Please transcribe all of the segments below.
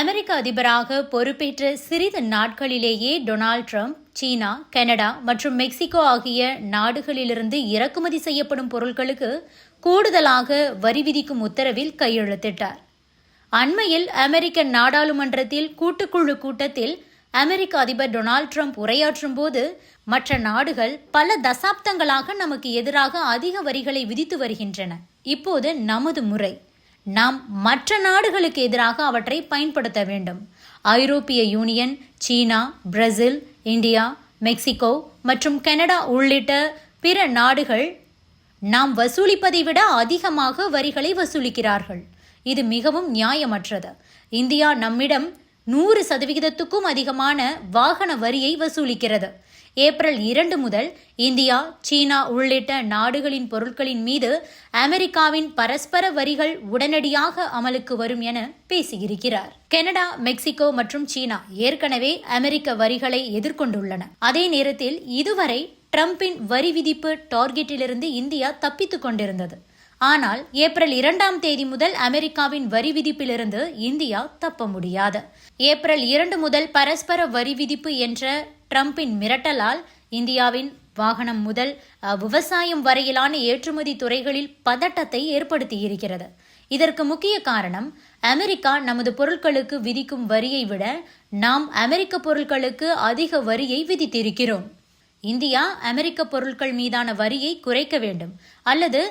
அமெரிக்க அதிபராக பொறுப்பேற்ற சிறிது நாட்களிலேயே டொனால்ட் ட்ரம்ப் சீனா கனடா மற்றும் மெக்சிகோ ஆகிய நாடுகளிலிருந்து இறக்குமதி செய்யப்படும் பொருட்களுக்கு கூடுதலாக வரி விதிக்கும் உத்தரவில் கையெழுத்திட்டார். அண்மையில் அமெரிக்க நாடாளுமன்றத்தில் கூட்டுக்குழு கூட்டத்தில் அமெரிக்க அதிபர் டொனால்ட் ட்ரம்ப் உரையாற்றும் போது மற்ற நாடுகள் பல தசாப்தங்களாக நமக்கு எதிராக அதிக வரிகளை விதித்து வருகின்றன. இப்போது நமது முறை. நாம் மற்ற நாடுகளுக்கு எதிராக அவற்றை பயன்படுத்த வேண்டும். ஐரோப்பிய யூனியன் சீனா பிரேசில் இந்தியா மெக்சிகோ மற்றும் கனடா உள்ளிட்ட பிற நாடுகள் நாம் வசூலிப்பதை விட அதிகமாக வரிகளை வசூலிக்கிறார்கள். இது மிகவும் நியாயமற்றது. இந்தியா நம்மிடம் நூறு சதவிகிதத்துக்கும் அதிகமான வாகன வரியை வசூலிக்கிறது. ஏப்ரல் இரண்டு முதல் இந்தியா சீனா உள்ளிட்ட நாடுகளின் பொருட்களின் மீது அமெரிக்காவின் பரஸ்பர வரிகள் உடனடியாக அமலுக்கு வரும் என பேசியிருக்கிறார். கனடா மெக்சிகோ மற்றும் சீனா ஏற்கனவே அமெரிக்க வரிகளை எதிர்கொண்டுள்ளன. அதே நேரத்தில் இதுவரை ட்ரம்பின் வரி விதிப்பு டார்கெட்டிலிருந்து இந்தியா தப்பித்துக் கொண்டிருந்தது. ஆனால் ஏப்ரல் இரண்டாம் தேதி முதல் அமெரிக்காவின் வரி விதிப்பிலிருந்து இந்தியா தப்ப முடியாது. ஏப்ரல் இரண்டு முதல் பரஸ்பர வரி விதிப்பு என்ற ட்ரம்பின் மிரட்டலால் இந்தியாவின் வாகனம் முதல் விவசாயம் வரையிலான ஏற்றுமதி துறைகளில் பதட்டத்தை ஏற்படுத்தியிருக்கிறது. இதற்கு முக்கிய காரணம் அமெரிக்கா நமது பொருட்களுக்கு விதிக்கும் வரியை விட நாம் அமெரிக்க பொருட்களுக்கு அதிக வரியை விதித்திருக்கிறோம். இந்தியா அமெரிக்க பொருட்கள் மீதான வரியை குறைக்க வேண்டும். அல்லது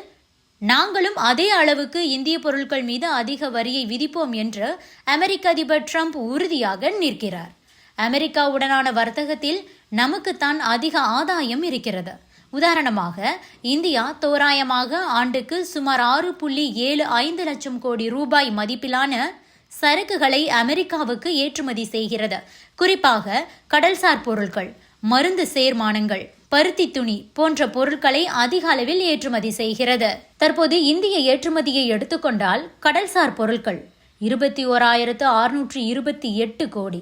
நாங்களும் அதே அளவுக்கு இந்திய பொருட்கள் மீது அதிக வரியை விதிப்போம் என்று அமெரிக்க அதிபர் ட்ரம்ப் உறுதியாக நிற்கிறார். அமெரிக்காவுடனான வர்த்தகத்தில் நமக்குத்தான் அதிக ஆதாயம் இருக்கிறது. உதாரணமாக இந்தியா தோராயமாக ஆண்டுக்கு சுமார் ஆறு புள்ளி ஏழு ஐந்து லட்சம் கோடி ரூபாய் மதிப்பிலான சரக்குகளை அமெரிக்காவுக்கு ஏற்றுமதி செய்கிறது. குறிப்பாக கடல்சார் பொருட்கள் மருந்து சேர்மானங்கள் பருத்தி துணி போன்ற பொருட்களை அதிக அளவில் ஏற்றுமதி செய்கிறது. தற்போது இந்திய ஏற்றுமதியை எடுத்துக்கொண்டால் கடல்சார் பொருட்கள் இருபத்தி ஓராயிரத்து அறுநூற்றி இருபத்தி எட்டு கோடி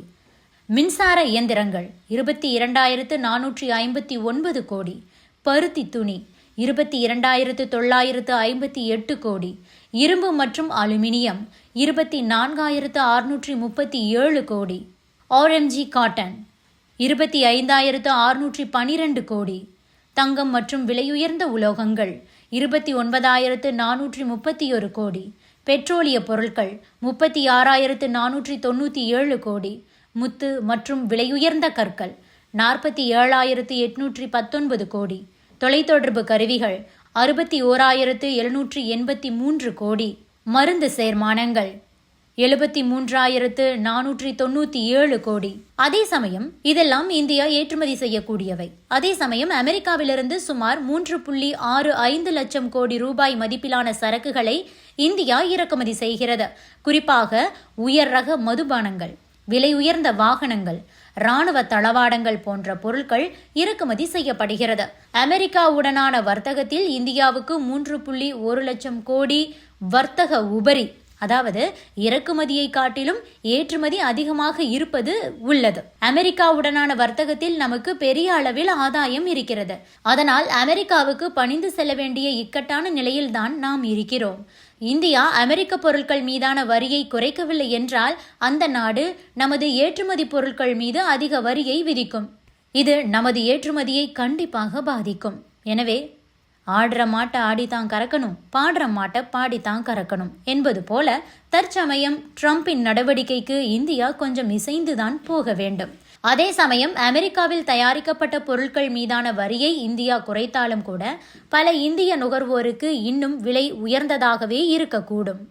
மின்சார இயந்திரங்கள் இருபத்தி இரண்டாயிரத்து நானூற்றி ஐம்பத்தி ஒன்பது கோடி. பருத்தி துணி இருபத்தி இரண்டாயிரத்து தொள்ளாயிரத்து ஐம்பத்தி எட்டு கோடி. இரும்பு மற்றும் அலுமினியம் இருபத்தி நான்காயிரத்து அறுநூற்றி முப்பத்தி ஏழு கோடி. ஆர்எம்ஜி காட்டன் இருபத்தி ஐந்தாயிரத்து அறுநூற்றி பனிரெண்டு கோடி. தங்கம் மற்றும் விலையுயர்ந்த உலோகங்கள் இருபத்தி ஒன்பதாயிரத்து நானூற்றி முப்பத்தி ஒரு கோடி. பெட்ரோலிய பொருட்கள் முப்பத்தி ஆறாயிரத்து நானூற்றி தொண்ணூற்றி ஏழு கோடி. முத்து மற்றும் விலையுயர்ந்த கற்கள் நாற்பத்தி ஏழாயிரத்து எட்நூற்றி பத்தொன்பது கோடி. தொலைத்தொடர்பு கருவிகள் அறுபத்தி ஓராயிரத்து எழுநூற்றி எண்பத்தி மூன்று கோடி. மருந்து சேர்மானங்கள் எழுபத்தி மூன்றாயிரத்து நானூற்றி தொண்ணூற்றி ஏழு கோடி. அதே சமயம் இதெல்லாம் இந்தியா ஏற்றுமதி செய்யக்கூடியவை. அதே சமயம் அமெரிக்காவிலிருந்து சுமார் மூன்று புள்ளி ஆறு ஐந்து லட்சம் கோடி ரூபாய் மதிப்பிலான சரக்குகளை இந்தியா இறக்குமதி செய்கிறது. குறிப்பாக உயர் ரக மதுபானங்கள். விலை உயர்ந்த வாகனங்கள் இராணுவ தளவாடங்கள் போன்ற பொருட்கள் இறக்குமதி செய்யப்படுகிறது. அமெரிக்காவுடனான வர்த்தகத்தில் இந்தியாவுக்கு மூன்று புள்ளி ஒரு லட்சம் கோடி வர்த்தக உபரி அதாவது இறக்குமதியை காட்டிலும் ஏற்றுமதி அதிகமாக இருப்பது உள்ளது. அமெரிக்காவுடனான வர்த்தகத்தில் நமக்கு பெரிய அளவில் ஆதாயம் இருக்கிறது. அதனால் அமெரிக்காவுக்கு பணிந்து செல்ல வேண்டிய இக்கட்டான நிலையில்தான் நாம் இருக்கிறோம். இந்தியா அமெரிக்க பொருட்கள் மீதான வரியை குறைக்கவில்லை என்றால் அந்த நாடு நமது ஏற்றுமதி பொருட்கள் மீது அதிக வரியை விதிக்கும். இது நமது ஏற்றுமதியை கண்டிப்பாக பாதிக்கும். எனவே ஆடுற மாட்டை ஆடித்தான் கறக்கணும் பாடுற மாட்டை பாடித்தான் கறக்கணும் என்பது போல தற்சமயம் ட்ரம்பின் நடவடிக்கைக்கு இந்தியா கொஞ்சம் இசைந்துதான் போக வேண்டும். அதே சமயம் அமெரிக்காவில் தயாரிக்கப்பட்ட பொருட்கள் மீதான வரியை இந்தியா குறைத்தாலும் கூட பல இந்திய நுகர்வோருக்கு இன்னும் விலை உயர்ந்ததாகவே இருக்கக்கூடும்.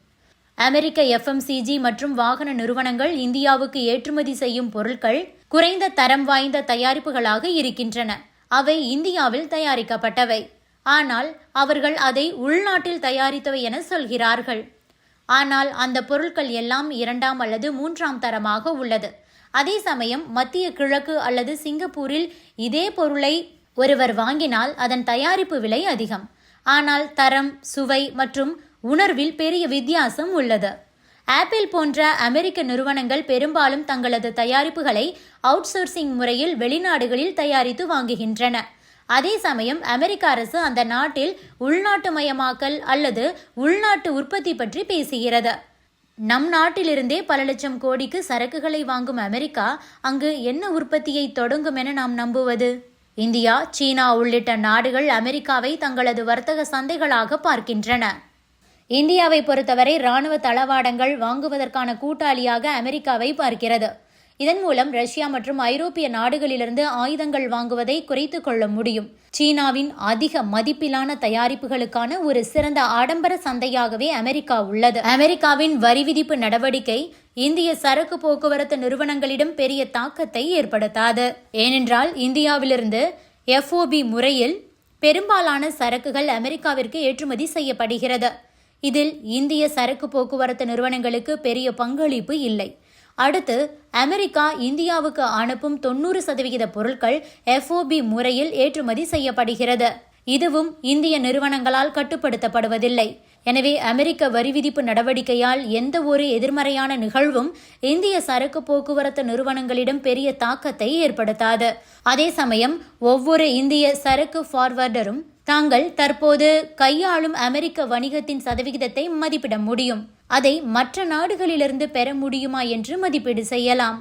அமெரிக்க எஃப்எம்சிஜி மற்றும் வாகன நிறுவனங்கள் இந்தியாவுக்கு ஏற்றுமதி செய்யும் பொருட்கள் குறைந்த தரம் வாய்ந்த தயாரிப்புகளாக இருக்கின்றன. அவை இந்தியாவில் தயாரிக்கப்பட்டவை. ஆனால் அவர்கள் அதை உள்நாட்டில் தயாரித்தவை என சொல்கிறார்கள். ஆனால் அந்த பொருட்கள் எல்லாம் இரண்டாம் அல்லது மூன்றாம் தரமாக உள்ளது. அதே சமயம் மத்திய கிழக்கு அல்லது சிங்கப்பூரில் இதே பொருளை ஒருவர் வாங்கினால் அதன் தயாரிப்பு விலை அதிகம். ஆனால் தரம் சுவை மற்றும் உணர்வில் பெரிய வித்தியாசம் உள்ளது. ஆப்பிள் போன்ற அமெரிக்க நிறுவனங்கள் பெரும்பாலும் தங்களது தயாரிப்புகளை அவுட்சோர்சிங் முறையில் வெளிநாடுகளில் தயாரித்து வாங்குகின்றன. அதே சமயம் அமெரிக்க அரசு அந்த நாட்டில் உள்நாட்டுமயமாக்கல் அல்லது உள்நாட்டு உற்பத்தி பற்றி பேசுகிறது. நம் நாட்டிலிருந்தே பல லட்சம் கோடிக்கு சரக்குகளை வாங்கும் அமெரிக்கா அங்கு என்ன உற்பத்தியை தொடங்கும் என நாம் நம்புவது? இந்தியா சீனா உள்ளிட்ட நாடுகள் அமெரிக்காவை தங்களது வர்த்தக சந்தைகளாக பார்க்கின்றன. இந்தியாவை பொறுத்தவரை ராணுவ தளவாடங்கள் வாங்குவதற்கான கூட்டாளியாக அமெரிக்காவை பார்க்கிறது. இதன் மூலம் ரஷ்யா மற்றும் ஐரோப்பிய நாடுகளிலிருந்து ஆயுதங்கள் வாங்குவதை குறைத்து கொள்ள முடியும். சீனாவின் அதிக மதிப்பிலான தயாரிப்புகளுக்கான ஒரு சிறந்த ஆடம்பர சந்தையாகவே அமெரிக்கா உள்ளது. அமெரிக்காவின் வரி விதிப்பு நடவடிக்கை இந்திய சரக்கு போக்குவரத்து நிறுவனங்களிடம் பெரிய தாக்கத்தை ஏற்படுத்தாது. ஏனென்றால் இந்தியாவிலிருந்து எஃப்ஓபி முறையில் பெரும்பாலான சரக்குகள் அமெரிக்காவிற்கு ஏற்றுமதி செய்யப்படுகிறது. இதில் இந்திய சரக்கு போக்குவரத்து நிறுவனங்களுக்கு பெரிய பங்களிப்பு இல்லை. அடுத்து அமெரிக்கா இந்தியாவுக்கு அனுப்பும் தொண்ணூறு சதவிகித பொருட்கள் எஃப்ஓபி முறையில் ஏற்றுமதி செய்யப்படுகிறது. இதுவும் இந்திய நிறுவனங்களால் கட்டுப்படுத்தப்படுவதில்லை. எனவே அமெரிக்க வரி விதிப்பு நடவடிக்கையால் எந்த ஒரு எதிர்மறையான நிகழ்வும் இந்திய சரக்கு போக்குவரத்து நிறுவனங்களிடம் பெரிய தாக்கத்தை ஏற்படுத்தாது. அதே சமயம் ஒவ்வொரு இந்திய சரக்கு ஃபார்வர்டரும் தாங்கள் தற்போது கையாளும் அமெரிக்க வணிகத்தின் சதவிகிதத்தை மதிப்பிட முடியும். அதை மற்ற நாடுகளிலிருந்து பெற முடியுமா என்று மதிப்பீடு செய்யலாம்.